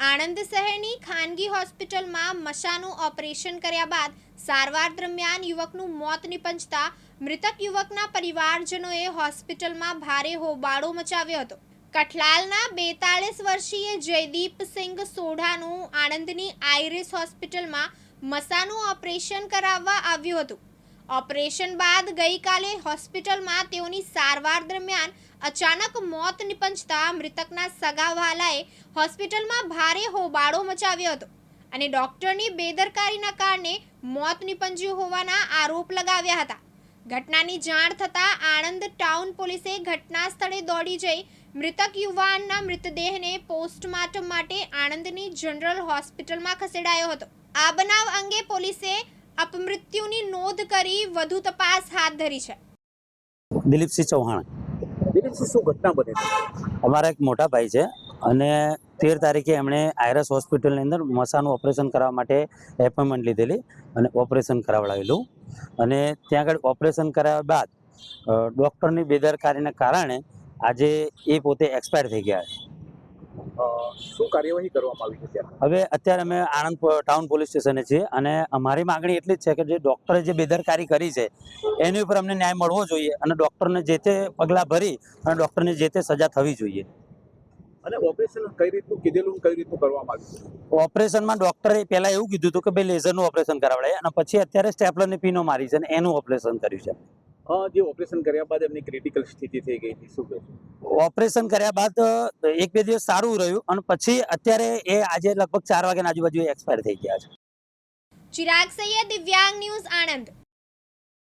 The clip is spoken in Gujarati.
આણંદ શહેરની ખાનગી હોસ્પિટલમાં મશાનું ઓપરેશન કર્યા બાદ સારવાર દરમિયાન યુવકનું મોત નિપજતા મૃતક યુવકના પરિવારજનોએ હોસ્પિટલમાં ભારે હોબાળો મચાવ્યો હતો. કઠલાલના બેતાળીસ વર્ષીય જયદીપસિંહ સોઢાનું આણંદની આઈરિસ હોસ્પિટલમાં મસાનું ઓપરેશન કરાવવા આવ્યું હતું. ઓપરેશન બાદ ગઈકાલે હોસ્પિટલમાં તેઓની સારવાર દરમિયાન અચાનક મોત નિપજતા મૃતકના સગાવાલાએ હોસ્પિટલમાં ભારે હોબાળો મચાવ્યો હતો અને ડોક્ટરની બેદરકારીના કારણે મોત નિપજ્યું હોવાના આરોપ લગાવ્યા હતા. ઘટનાની જાણ થતાં આણંદ ટાઉન પોલીસે ઘટના સ્થળે દોડી જઈ મૃતક યુવાનના મૃતદેહને પોસ્ટમોર્ટમ માટે આણંદની જનરલ હોસ્પિટલમાં ખસેડાયો હતો. આ બનાવ અંગે પોલીસે અપમૃત્યુની નોંધ કરી વધુ તપાસ હાથ ધરી છે. દિલીપસિંહ ચૌહાણ. દિલીપસિંહ શું ઘટના બની અમારા એક મોટા ભાઈ છે અને તેર તારીખે એમણે આયરસ હોસ્પિટલની અંદર મસાનું ઓપરેશન કરવા માટે એપોઇન્ટમેન્ટ લીધેલી અને ઓપરેશન કરાવડાવેલું. અને ત્યાં આગળ ઓપરેશન કરાવ્યા બાદ ડૉક્ટરની બેદરકારીના કારણે આજે એ પોતે એક્સપાયર થઈ ગયા છે. શું કાર્યવાહી કરવામાં આવી છે હવે અત્યારે અમે આણંદ ટાઉન પોલીસ સ્ટેશને છીએ અને અમારી માગણી એટલી જ છે કે જે ડૉક્ટરે જે બેદરકારી કરી છે એની ઉપર અમને ન્યાય મળવો જોઈએ અને ડૉક્ટરને જે તે પગલાં ભરી અને ડૉક્ટરને જે તે સજા થવી જોઈએ. અને ઓપરેશન કઈ રીતનું કીધેલું કઈ રીતનું કરવામાં આવ્યું ઓપરેશનમાં ડોક્ટરે પહેલા એવું કીધું હતું કે ભાઈ લેઝરનું ઓપરેશન કરાવડાય અને પછી અત્યારે સ્ટેપલરની પીનો મારી છે અને એનું ઓપરેશન કર્યું છે. જે ઓપરેશન કર્યા બાદ એમની ક્રિટિકલ સ્થિતિ થઈ ગઈ હતી. શું કહેશો? ઓપરેશન કર્યા બાદ એક બે દિવસ સારું રહ્યું. અને પછી અત્યારે એ આજે લગભગ ચાર વાગ્યાના આજુબાજુ એક્સપાયર થઈ ગયા છે. ચિરાગ સૈયદ દિવ્યાંગ ન્યૂઝ આણંદ.